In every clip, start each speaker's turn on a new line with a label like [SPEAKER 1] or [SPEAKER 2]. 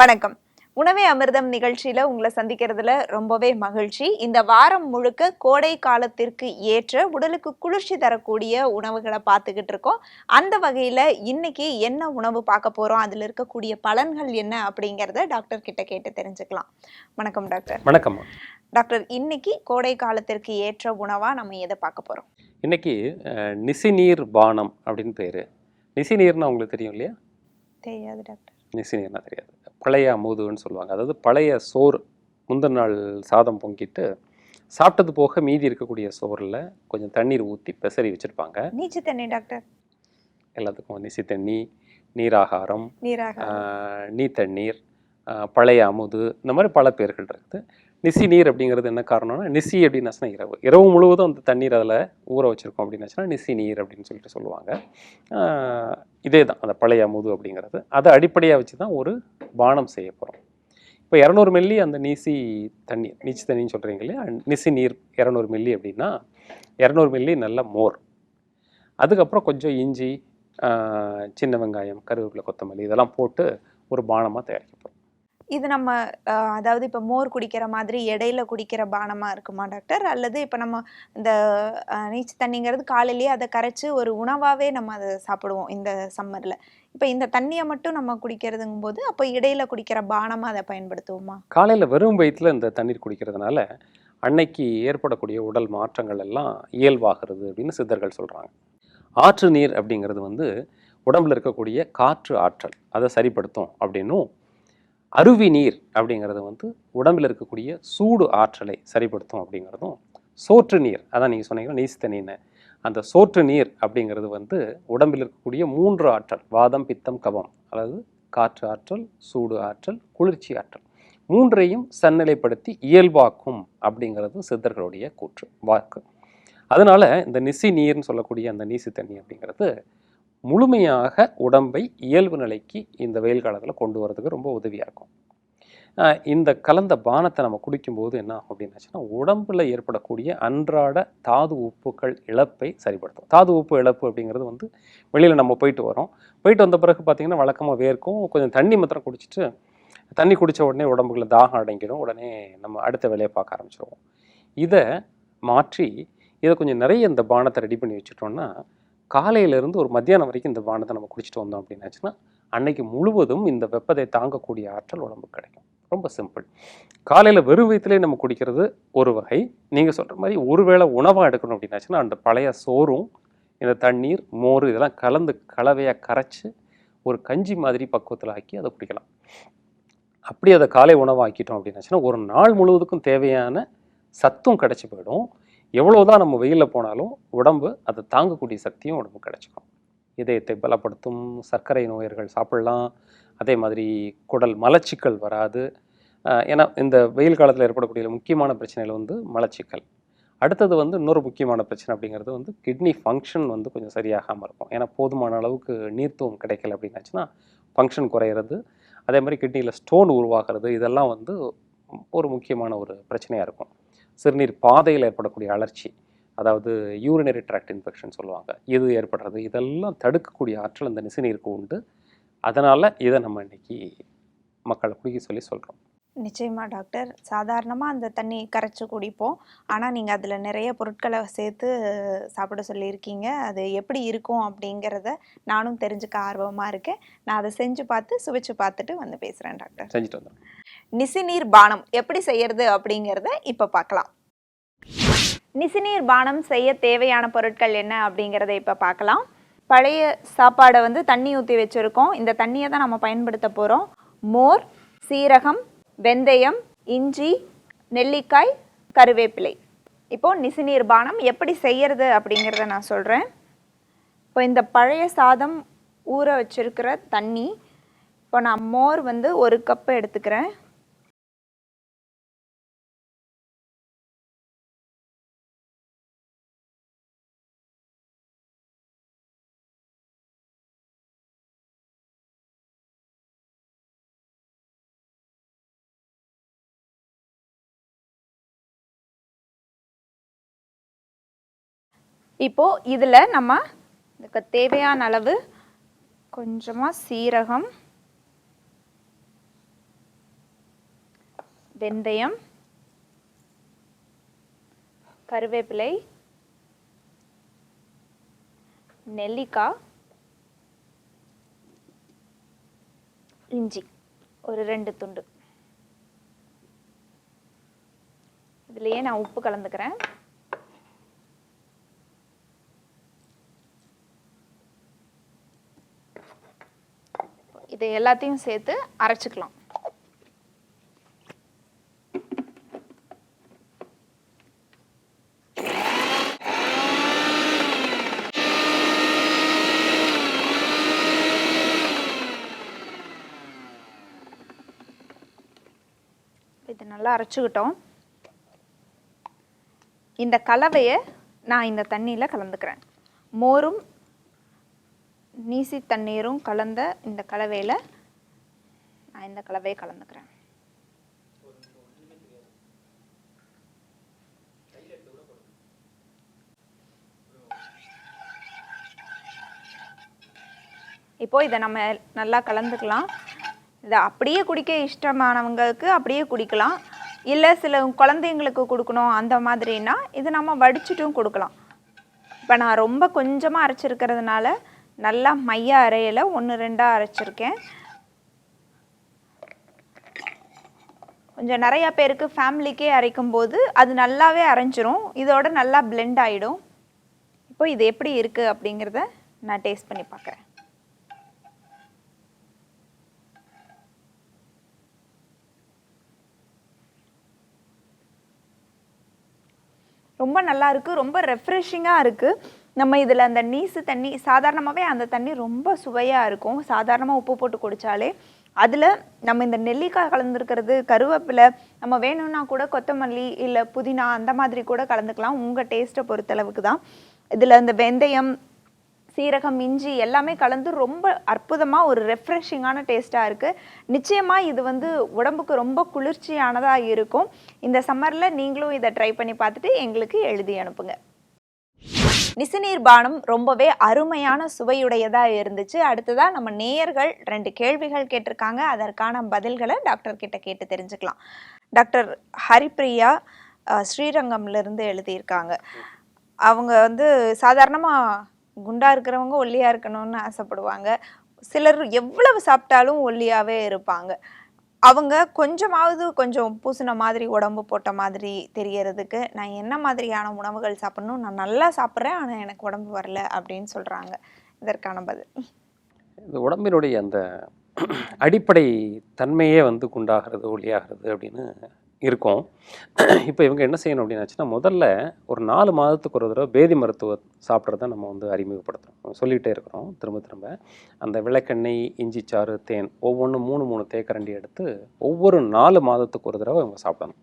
[SPEAKER 1] வணக்கம். உணவே அமிர்தம் நிகழ்ச்சியில உங்களை சந்திக்கிறதுல ரொம்பவே மகிழ்ச்சி. இந்த வாரம் முழுக்க கோடை காலத்திற்கு ஏற்ற உடலுக்கு குளிர்ச்சி தரக்கூடிய உணவுகளை பார்த்துக்கிட்டு இருக்கோம். அந்த வகையில இன்னைக்கு என்ன உணவு பார்க்க போறோம்? அதுல இருக்கக்கூடிய பலன்கள் என்ன அப்படிங்கிறத டாக்டர் கிட்ட கேட்டு தெரிஞ்சுக்கலாம். வணக்கம் டாக்டர்.
[SPEAKER 2] வணக்கம்மா
[SPEAKER 1] டாக்டர் இன்னைக்கு கோடை காலத்திற்கு ஏற்ற உணவா நம்ம எதை பார்க்க போறோம்?
[SPEAKER 2] இன்னைக்கு நிசிநீர் பானம் அப்படின்னு பேர். நிசிநீர்னா உங்களுக்கு தெரியும் இல்லையா?
[SPEAKER 1] தெரியாது டாக்டர்.
[SPEAKER 2] நிசிநீர்னா தெரியாது. பழைய அமுதுன்னு சொல்லுவாங்க. அதாவது பழைய சோறு முந்தின நாள் சாதம் பொங்கிட்டு சாப்பிட்டது போக மீதி இருக்கக்கூடிய சோறில் கொஞ்சம் தண்ணீர் ஊற்றி பெசரி வச்சுருப்பாங்க.
[SPEAKER 1] நீச்சு தண்ணி டாக்டர்.
[SPEAKER 2] எல்லாத்துக்கும் நிசி தண்ணி நீராகாரம் நீர் தண்ணீர் பழைய அமுது இந்த மாதிரி பல பேர்கள் இருக்குது. நிசி நீர் அப்படிங்கிறது என்ன காரணம்னா நிசி அப்படின்னாச்சுன்னா இரவு. இரவு முழுவதும் அந்த தண்ணீர் அதில் ஊற வச்சுருக்கோம் அப்படின்னாச்சுன்னா நிசி நீர் அப்படின்னு சொல்லிட்டு சொல்லுவாங்க. இதே தான் அந்த பழைய அமுது அப்படிங்கிறது. அதை அடிப்படையாக வச்சு தான் ஒரு பானம் செய்ய போகிறோம் இப்போ இரநூறு மில்லி அந்த நீசி தண்ணி நீச்சு தண்ணின்னு சொல்கிறீங்க இல்லையா? நிசி நீர் இரநூறு மில்லி அப்படின்னா இரநூறு மில்லி நல்ல மோர். அதுக்கப்புறம் கொஞ்சம் இஞ்சி சின்ன வெங்காயம் கருவேப்பிலை கொத்தமல்லி இதெல்லாம் போட்டு ஒரு பானமாக தயாரிக்க போகிறோம்
[SPEAKER 1] இது நம்ம அதாவது இப்போ மோர் குடிக்கிற மாதிரி இடையில குடிக்கிற பானமாக இருக்குமா டாக்டர்? அல்லது இப்போ நம்ம இந்த நீச்சு தண்ணிங்கிறது காலையிலேயே அதை கரைச்சி ஒரு உணவாகவே நம்ம அதை சாப்பிடுவோம் இந்த சம்மரில். இப்போ இந்த தண்ணியை மட்டும் நம்ம குடிக்கிறதுங்கும் போது அப்போ இடையில குடிக்கிற பானமாக அதை பயன்படுத்துவோமா?
[SPEAKER 2] காலையில் வெறும் வயிற்றில் இந்த தண்ணீர் குடிக்கிறதுனால அன்னைக்கு ஏற்படக்கூடிய உடல் மாற்றங்கள் எல்லாம் இயல்பாகிறது அப்படின்னு சித்தர்கள் சொல்கிறாங்க ஆற்று நீர் அப்படிங்கிறது வந்து உடம்புல இருக்கக்கூடிய காற்று ஆற்றல் அதை சரிப்படுத்தும் அப்படின்னும் அருவி நீர் அப்படிங்கிறது வந்து உடம்பில் இருக்கக்கூடிய சூடு ஆற்றலை சரிப்படுத்தும் அப்படிங்கிறதும் சோற்று நீர். அதான் நீங்கள் சொன்னீங்கன்னா நீஸ் அந்த சோற்று நீர் அப்படிங்கிறது வந்து உடம்பில் இருக்கக்கூடிய மூன்று ஆற்றல் வாதம் பித்தம் கபம் அதாவது காற்று ஆற்றல் சூடு ஆற்றல் குளிர்ச்சி ஆற்றல். மூன்றையும் சந்நிலைப்படுத்தி இயல்பாக்கும் அப்படிங்கிறது சித்தர்களுடைய கூற்று வாக்கு. அதனால இந்த நிசி நீர்னு சொல்லக்கூடிய அந்த நீசி தண்ணி அப்படிங்கிறது முழுமையாக உடம்பை இயல்பு நிலைக்கு இந்த வெயில் காலத்தில் கொண்டு வரதுக்கு ரொம்ப உதவியாக இருக்கும். இந்த கலந்த பானத்தை நம்ம குடிக்கும்போது என்ன ஆகும் அப்படின்னாச்சுன்னா உடம்புல ஏற்படக்கூடிய அன்றாட தாது உப்புக்கள் இழப்பை சரிப்படுத்தும். தாது உப்பு இழப்பு அப்படிங்கிறது வந்து வெளியில் நம்ம போயிட்டு வரோம். போயிட்டு வந்த பிறகு பார்த்தீங்கன்னா வழக்கமாக வேர்க்கும். கொஞ்சம் தண்ணி மாத்திரம் குடிச்சிட்டு தண்ணி குடித்த உடனே உடம்புக்குள்ள தாகம் அடங்கிடும். உடனே நம்ம அடுத்த வேலையை பார்க்க ஆரம்பிச்சிடுவோம் இதை மாற்றி இதை கொஞ்சம் நிறைய இந்த பானத்தை ரெடி பண்ணி வச்சுட்டோம்னா காலையிலேருந்து ஒரு மத்தியானம் வரைக்கும் இந்த பானத்தை நம்ம குடிச்சிட்டு வந்தோம் அப்படின்னாச்சுன்னா அன்னைக்கு முழுவதும் இந்த வெப்பத்தை தாங்கக்கூடிய ஆற்றல் உடம்புக்கு கிடைக்கும். ரொம்ப சிம்பிள் காலையில் வெறும் வயிற்றுலேயே நம்ம குடிக்கிறது ஒரு வகை. நீங்கள் சொல்கிற மாதிரி ஒருவேளை உணவாக எடுக்கணும் அப்படின்னாச்சுன்னா அந்த பழைய சோறும் இந்த தண்ணீர் மோர் இதெல்லாம் கலந்து கலவையாக கரைச்சி ஒரு கஞ்சி மாதிரி பக்குவத்தில் ஆக்கி அதை குடிக்கலாம். அப்படி அதை காலை உணவாக்கிட்டோம் அப்படின்னாச்சுன்னா ஒரு நாள் முழுவதுக்கும் தேவையான சத்தும் கிடச்சி போயிடும். எவ்வளோதான் நம்ம வெயிலில் போனாலும் உடம்பு அதை தாங்கக்கூடிய சக்தியும் உடம்பு கிடச்சிக்கும். இதயத்தை பலப்படுத்தும் சர்க்கரை நோயர்கள் சாப்பிடலாம் அதே மாதிரி குடல் மலச்சிக்கல் வராது. ஏன்னா இந்த வெயில் காலத்தில் ஏற்படக்கூடிய முக்கியமான பிரச்சனைகள் வந்து மலச்சிக்கல். அடுத்தது வந்து இன்னொரு முக்கியமான பிரச்சனை அப்படிங்கிறது வந்து கிட்னி ஃபங்க்ஷன் வந்து கொஞ்சம் சரியாகாமல் இருக்கும். ஏன்னா போதுமான அளவுக்கு நீர்த்துவம் கிடைக்கல அப்படின்னாச்சுன்னா ஃபங்க்ஷன் குறையிறது. அதே மாதிரி கிட்னியில் ஸ்டோன் உருவாகிறது இதெல்லாம் வந்து ஒரு முக்கியமான ஒரு பிரச்சனையாக இருக்கும். சிறுநீர் பாதையில் ஏற்படக்கூடிய அலர்ச்சி அதாவது யூரினரி ட்ராக்ட் இன்ஃபெக்ஷன் சொல்லுவாங்க. இது ஏற்படுறது? இதெல்லாம் தடுக்கக்கூடிய ஆற்றல் இந்த நெசுநீருக்கு உண்டு. அதனால் இதை நம்ம இன்னைக்கு மக்களை குடிக்க சொல்லி சொல்கிறோம்
[SPEAKER 1] நிச்சயமா டாக்டர். சாதாரணமாக அந்த தண்ணி கரைச்சி குடிப்போம். ஆனால் நீங்கள் அதில் நிறைய பொருட்களை சேர்த்து சாப்பிட சொல்லியிருக்கீங்க. அது எப்படி இருக்கும் அப்படிங்கிறத நானும் தெரிஞ்சுக்க ஆர்வமாக இருக்கேன். நான் அதை செஞ்சு பார்த்து சுவைச்சு பார்த்துட்டு வந்து பேசுகிறேன் டாக்டர்.
[SPEAKER 2] செஞ்சுட்டு வந்துடும்
[SPEAKER 1] நிசிநீர் பானம் எப்படி செய்யறது அப்படிங்கிறத இப்போ பார்க்கலாம். நிசிநீர் பானம் செய்ய தேவையான பொருட்கள் என்ன அப்படிங்கிறத இப்போ பார்க்கலாம். பழைய சாப்பாடை வந்து தண்ணி ஊற்றி வச்சுருக்கோம். இந்த தண்ணியை தான் நம்ம பயன்படுத்த போகிறோம் மோர் சீரகம் வெந்தயம் இஞ்சி நெல்லிக்காய் கருவேப்பிலை. இப்போது நிசிநீர் பானம் எப்படி செய்யறது அப்படிங்கிறத நான் சொல்கிறேன் இப்போ இந்த பழைய சாதம் ஊற வச்சிருக்கிற தண்ணி இப்போ நான் மோர் வந்து ஒரு கப் எடுத்துக்கிறேன். இப்போ இதில் நம்ம இதுக்கு தேவையான அளவு கொஞ்சமாக சீரகம் வெந்தயம் கருவேப்பிலை நெல்லிக்காய் இஞ்சி ஒரு ரெண்டு துண்டு. இதுலயே நான் உப்பு கலந்துக்கிறேன். இதை எல்லாத்தையும் சேர்த்து அரைச்சிக்கலாம். இது நல்லா அரைச்சிக்கிட்டோம். இந்த கலவையை நான் இந்த தண்ணியில் கலந்துக்கிறேன். மோரும் நீசி தண்ணீரும் கலந்த இந்த கலவையில் நான் இந்த கலவையை கலந்துக்கிறேன். இப்போ இதை நம்ம நல்லா கலந்துக்கலாம். இதை அப்படியே குடிக்க இஷ்டமானவங்களுக்கு அப்படியே குடிக்கலாம். இல்லை சில குழந்தைங்களுக்கு கொடுக்கணும் அந்த மாதிரின்னா இது நம்ம வடிச்சிட்டும் கொடுக்கலாம். இப்போ நான் ரொம்ப கொஞ்சமாக அரைச்சிருக்கிறதுனால நல்லா மைய அரையில் ஒன்று ரெண்டாக அரைச்சிருக்கேன். கொஞ்சம் நிறையா பேருக்கு ஃபேமிலிக்கே அரைக்கும் போது அது நல்லாவே அரைஞ்சிரும். இதோட நல்லா பிளெண்ட் ஆகிடும் இப்போ இது எப்படி இருக்குது அப்படிங்கிறத நான் டேஸ்ட் பண்ணி பார்க்குறேன். ரொம்ப நல்லா இருக்கு. ரொம்ப ரெஃப்ரெஷிங்காக இருக்குது நம்ம இதில் அந்த நீசு தண்ணி சாதாரணமாகவே அந்த தண்ணி ரொம்ப சுவையாக இருக்கும். சாதாரணமாக உப்பு போட்டு குடித்தாலே அதில் நம்ம இந்த நெல்லிக்காய் கலந்துருக்கிறது கருவேப்பிலை நம்ம வேணும்னா கூட கொத்தமல்லி இல்லை புதினா அந்த மாதிரி கூட கலந்துக்கலாம். உங்கள் டேஸ்ட்டை பொறுத்தளவுக்கு தான். இதில் இந்த வெந்தயம் சீரகம் இஞ்சி எல்லாமே கலந்து ரொம்ப அற்புதமாக ஒரு ரெஃப்ரெஷிங்கான டேஸ்ட்டாக இருக்குது நிச்சயமாக இது வந்து உடம்புக்கு ரொம்ப குளிர்ச்சியானதாக இருக்கும். இந்த சம்மரில் நீங்களும் இதை ட்ரை பண்ணி பார்த்துட்டு எங்களுக்கு எழுதி அனுப்புங்க. நிசிநீர் பானம் ரொம்பவே அருமையான சுவையுடையதாக இருந்துச்சு. அடுத்ததாக நம்ம நேயர்கள் ரெண்டு கேள்விகள் கேட்டிருக்காங்க. அதற்கான பதில்களை டாக்டர் கிட்ட கேட்டு தெரிஞ்சுக்கலாம். டாக்டர் ஹரிப்ரியா ஸ்ரீரங்கம்லேருந்து எழுதியிருக்காங்க. அவங்க வந்து சாதாரணமாக குண்டா இருக்கிறவங்க ஒல்லியாக இருக்கணும்னு ஆசைப்படுவாங்க. சிலர் எவ்வளவு சாப்பிட்டாலும் ஒல்லியாகவே இருப்பாங்க. அவங்க கொஞ்சமாவது கொஞ்சம் பூசின மாதிரி உடம்பு போட்ட மாதிரி தெரியறதுக்கு நான் என்ன மாதிரியான உணவுகள் சாப்பிடணும்? நான் நல்லா சாப்பிட்றேன் ஆனால் எனக்கு உடம்பு வரல அப்படின்னு சொல்கிறாங்க இதற்கான பதில்.
[SPEAKER 2] இந்த உடம்பினுடைய அந்த அடிப்படை தன்மையே வந்து குண்டாகிறது ஒளியாகிறது அப்படின்னு இருக்கும். இப்போ இவங்க என்ன செய்யணும் அப்படின்னு முதல்ல ஒரு நாலு மாதத்துக்கு ஒரு தடவை பேதி மருத்துவம் சாப்பிட்றத நம்ம வந்து அறிமுகப்படுத்துகிறோம் சொல்லிகிட்டே இருக்கிறோம் திரும்ப திரும்ப. அந்த விளக்கெண்ணெய் இஞ்சி சாறு தேன் ஒவ்வொன்றும் மூணு மூணு தேக்கரண்டி எடுத்து ஒவ்வொரு நாலு மாதத்துக்கு ஒரு தடவை இவங்க சாப்பிடணும்.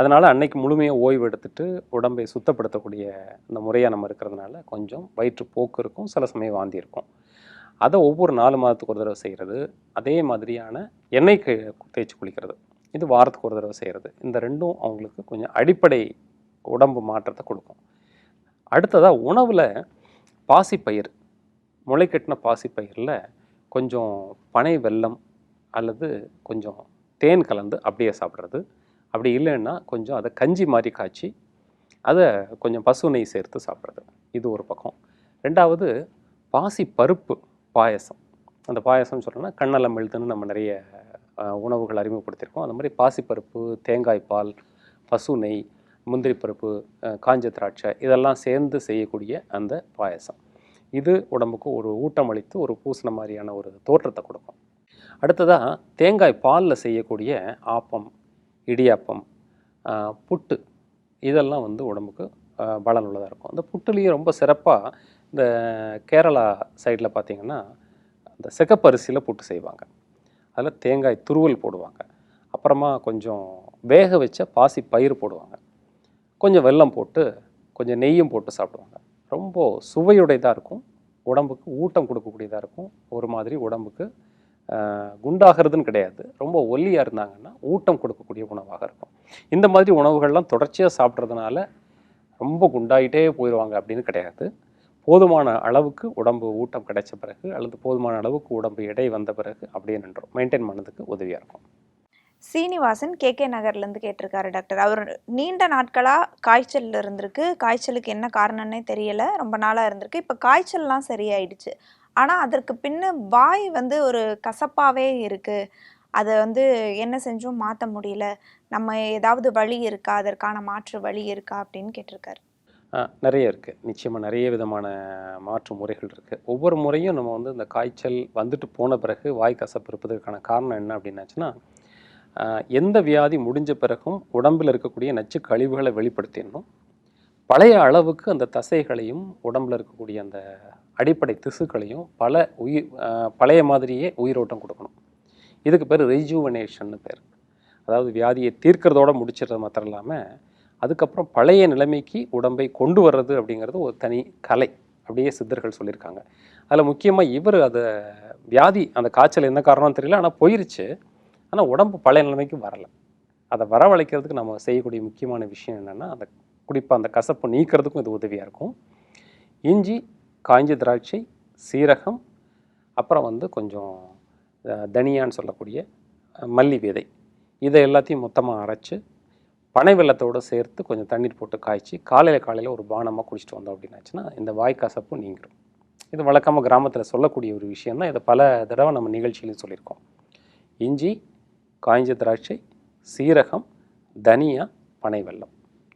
[SPEAKER 2] அதனால் அன்னைக்கு முழுமையாக ஓய்வு எடுத்துட்டு உடம்பை சுத்தப்படுத்தக்கூடிய அந்த முறையாக நம்ம இருக்கிறதுனால கொஞ்சம் வயிற்று போக்கு இருக்கும் சில சமயம் வாந்தி இருக்கும். அதை ஒவ்வொரு நாலு மாதத்துக்கு ஒரு தடவை செய்கிறது அதே மாதிரியான எண்ணெய் தேய்ச்சி குளிக்கிறது. இது வாரத்துக்கு ஒரு தடவை செய்கிறது இந்த ரெண்டும் அவங்களுக்கு கொஞ்சம் அடிப்படை உடம்பு மாற்றத்தை கொடுக்கும். அடுத்ததாக உணவில் பாசிப்பயிர் முளைக்கட்டின பாசிப்பயிரில் கொஞ்சம் பனை வெல்லம் அல்லது கொஞ்சம் தேன் கலந்து அப்படியே சாப்பிட்றது. அப்படி இல்லைன்னா கொஞ்சம் அதை கஞ்சி மாதிரி காய்ச்சி அதை கொஞ்சம் பசு நெய் சேர்த்து சாப்பிட்றது. இது ஒரு பக்கம். ரெண்டாவது பாசி பருப்பு பாயசம். அந்த பாயசம் சொல்லணும்னா கண்ணலம் எழுதுன்னு நம்ம நிறைய உணவுகள் அறிமுகப்படுத்தியிருக்கோம். அந்த மாதிரி பாசிப்பருப்பு தேங்காய் பால் பசு நெய் முந்திரி பருப்பு காஞ்ச திராட்சை இதெல்லாம் சேர்ந்து செய்யக்கூடிய அந்த பாயசம். இது உடம்புக்கு ஒரு ஊட்டம் அளித்து ஒரு பூசண மாதிரியான ஒரு தோற்றத்தை கொடுக்கும். அடுத்ததாக தேங்காய் பாலில் செய்யக்கூடிய ஆப்பம் இடியாப்பம் புட்டு இதெல்லாம் வந்து உடம்புக்கு பலனுள்ளதாக இருக்கும். அந்த புட்டுலேயும் ரொம்ப சிறப்பாக இந்த கேரளா சைடில் பார்த்தீங்கன்னா அந்த சிகப்பரிசியில் புட்டு செய்வாங்க. அதில் தேங்காய் துருவல் போடுவாங்க. அப்புறமா கொஞ்சம் வேக வச்ச பாசி பயிர் போடுவாங்க. கொஞ்சம் வெல்லம் போட்டு கொஞ்சம் நெய்யும் போட்டு சாப்பிடுவாங்க. ரொம்ப சுவையுடையதாக இருக்கும். உடம்புக்கு ஊட்டம் கொடுக்கக்கூடியதாக இருக்கும். ஒரு மாதிரி உடம்புக்கு குண்டாகிறதுன்னு கிடையாது. ரொம்ப ஒல்லியாக இருந்தாங்கன்னா ஊட்டம் கொடுக்கக்கூடிய உணவாக இருக்கும். இந்த மாதிரி உணவுகள்லாம் தொடர்ச்சியாக சாப்பிட்றதுனால ரொம்ப குண்டாயிட்டே போயிடுவாங்க அப்படின்னு கிடையாது. போதுமான அளவுக்கு உடம்பு ஊட்டம் கிடைச்ச பிறகு அல்லது போதுமான அளவுக்கு உடம்பு எடை வந்த பிறகு அப்படியே நின்றோம். மெயின்டைன் பண்ணதுக்கு உதவியாக இருக்கும்.
[SPEAKER 1] சீனிவாசன் கே. கே. நகர்லேருந்து கேட்டிருக்காரு டாக்டர். அவர் நீண்ட நாட்களாக காய்ச்சல் இருந்திருக்கு. காய்ச்சலுக்கு என்ன காரணம்னே தெரியலை. ரொம்ப நாளாக இருந்திருக்கு. இப்போ காய்ச்சல்லாம் சரியாயிடுச்சு. ஆனால் அதற்கு பின்ன வாய் வந்து ஒரு கசப்பாகவே இருக்குது அதை வந்து என்ன செஞ்சும் மாற்ற முடியல. நம்ம ஏதாவது வழி இருக்கா? அதற்கான மாற்று வழி இருக்கா? அப்படின்னு கேட்டிருக்காரு.
[SPEAKER 2] நிறைய இருக்குது நிச்சயமாக நிறைய விதமான மாற்று முறைகள் இருக்குது ஒவ்வொரு முறையும் நம்ம வந்து இந்த காய்ச்சல் வந்துட்டு போன பிறகு வாய் கசப்பு இருப்பதற்கான காரணம் என்ன அப்படின்னாச்சுன்னா எந்த வியாதி முடிஞ்ச பிறகும் உடம்பில் இருக்கக்கூடிய நச்சு கழிவுகளை வெளிப்படுத்திடணும். பழைய அளவுக்கு அந்த தசைகளையும் உடம்பில் இருக்கக்கூடிய அந்த அடிப்படை திசுக்களையும் பல உயிர் பழைய மாதிரியே உயிரோட்டம் கொடுக்கணும். இதுக்கு பேர் ரெஜுவனேஷன்னு பேர். அதாவது வியாதியை தீர்க்கிறதோட முடிச்சிடுறது மாத்திரம் இல்லாமல் அதுக்கப்புறம் பழைய நிலைமைக்கு உடம்பை கொண்டு வர்றது அப்படிங்கிறது ஒரு தனி கலை அப்படியே சித்தர்கள் சொல்லியிருக்காங்க. அதில் முக்கியமாக இவர் அதை வியாதி அந்த காய்ச்சல் என்ன காரணம்னு தெரியல ஆனால் போயிருச்சு. ஆனால் உடம்பு பழைய நிலைமைக்கு வரலை. அதை வரவழைக்கிறதுக்கு நம்ம செய்யக்கூடிய முக்கியமான விஷயம் என்னென்னா அந்த குறிப்பாக அந்த கசப்பு நீக்கிறதுக்கும் இது உதவியாக இருக்கும். இஞ்சி காய்ஞ்ச திராட்சை சீரகம் அப்புறம் வந்து கொஞ்சம் தனியான்னு சொல்லக்கூடிய மல்லி விதை. இதை எல்லாத்தையும் மொத்தமாக அரைச்சு பனை வெள்ளத்தோடு சேர்த்து கொஞ்சம் தண்ணீர் போட்டு காய்ச்சி காலையில் காலையில் ஒரு பானமாக குடிச்சிட்டு வந்தோம் அப்படின்னாச்சுன்னா இந்த வாய் கசப்பு நீங்கிடும் இது வழக்கமாக கிராமத்தில் சொல்லக்கூடிய ஒரு விஷயம் தான் இதை பல தடவை நம்ம நிகழ்ச்சியிலையும் சொல்லியிருக்கோம். இஞ்சி காய்ஞ்ச திராட்சை சீரகம் தனியா பனை வெல்லம்.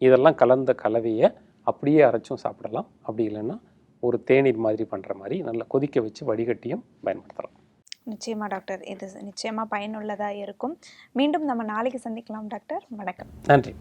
[SPEAKER 2] இதெல்லாம் கலந்த கலவையை அப்படியே அரைச்சும் சாப்பிடலாம். அப்படி இல்லைன்னா ஒரு தேநீர் மாதிரி பண்ணுற மாதிரி நல்லா கொதிக்க வச்சு வடிகட்டியும் பயன்படுத்தலாம்.
[SPEAKER 1] நிச்சயமா டாக்டர். இது நிச்சயமாக பயனுள்ளதாக இருக்கும். மீண்டும் நம்ம நாளைக்கு சந்திக்கலாம் டாக்டர். வணக்கம்.
[SPEAKER 2] நன்றி.